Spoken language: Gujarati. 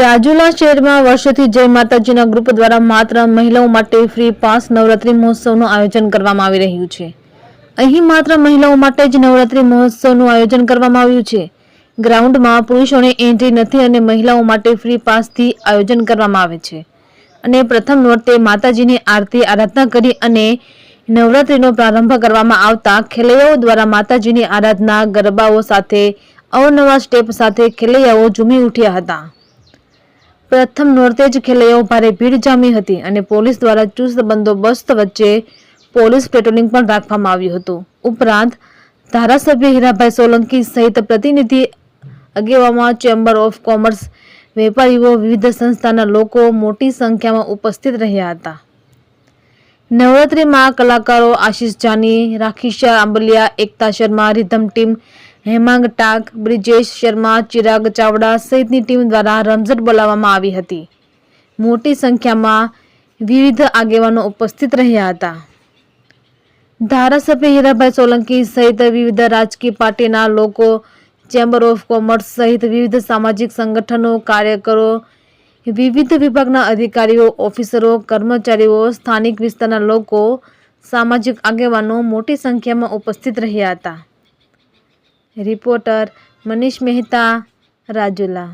રાજુલા શહેરમાં વર્ષોથી જય માતાજીના ગ્રુપ દ્વારા માત્ર મહિલાઓ માટે ફ્રી પાસ નવરાત્રી મહોત્સવનું આયોજન કરવામાં આવી રહ્યું છે. અહીં માત્ર મહિલાઓ માટે જ નવરાત્રી મહોત્સવનું આયોજન કરવામાં આવ્યું છે. ગ્રાઉન્ડમાં પુરુષોને એન્ટ્રી નથી અને મહિલાઓ માટે ફ્રી પાસથી આયોજન કરવામાં આવે છે. અને પ્રથમ નોરતે માતાજીની આરતી, આરાધના કરી અને નવરાત્રીનો પ્રારંભ કરવામાં આવતા ખેલૈયાઓ દ્વારા માતાજીની આરાધના ગરબાઓ સાથે અવનવા સ્ટેપ સાથે ખેલૈયાઓ ઝૂમી ઉઠ્યા હતા. પ્રથમ નોરતે જ ખેલૈયાઓ ભારે ભીડ જામી હતી અને પોલીસ દ્વારા ચુસ્ત બંદોબસ્ત વચ્ચે પોલીસ પેટ્રોલિંગ પણ રાખવામાં આવ્યું હતું. ઉપરાંત, ધારાસભ્ય હીરાભાઈ સોલંકી સહિત પ્રતિનિધિ અગેવામાં ચેમ્બર ઓફ કોમર્સ વેપારીઓ વિવિધ સંસ્થાના લોકો મોટી સંખ્યામાં ઉપસ્થિત રહ્યા હતા. નવરાત્રિમાં કલાકારો આશીષ જાની, રાખીશા આંબલિયા, એકતા શર્મા, રિધમ ટીમ હેમાંગ ટાક, બ્રિજેશ શર્મા, ચિરાગ ચાવડા સહિતની ટીમ દ્વારા રમઝટ બોલાવવામાં આવી હતી. મોટી સંખ્યામાં વિવિધ આગેવાનો ઉપસ્થિત રહ્યા હતા. ધારાસભ્ય હીરાભાઈ સોલંકી સહિત વિવિધ રાજકીય પાર્ટીના લોકો, ચેમ્બર ઓફ કોમર્સ સહિત વિવિધ સામાજિક સંગઠનો, કાર્યકરો, વિવિધ વિભાગના અધિકારીઓ, ઓફિસરો, કર્મચારીઓ, સ્થાનિક વિસ્તારના લોકો, સામાજિક આગેવાનો મોટી સંખ્યામાં ઉપસ્થિત રહ્યા હતા. રિપોર્ટર મનીષ મહેતા રાજુલા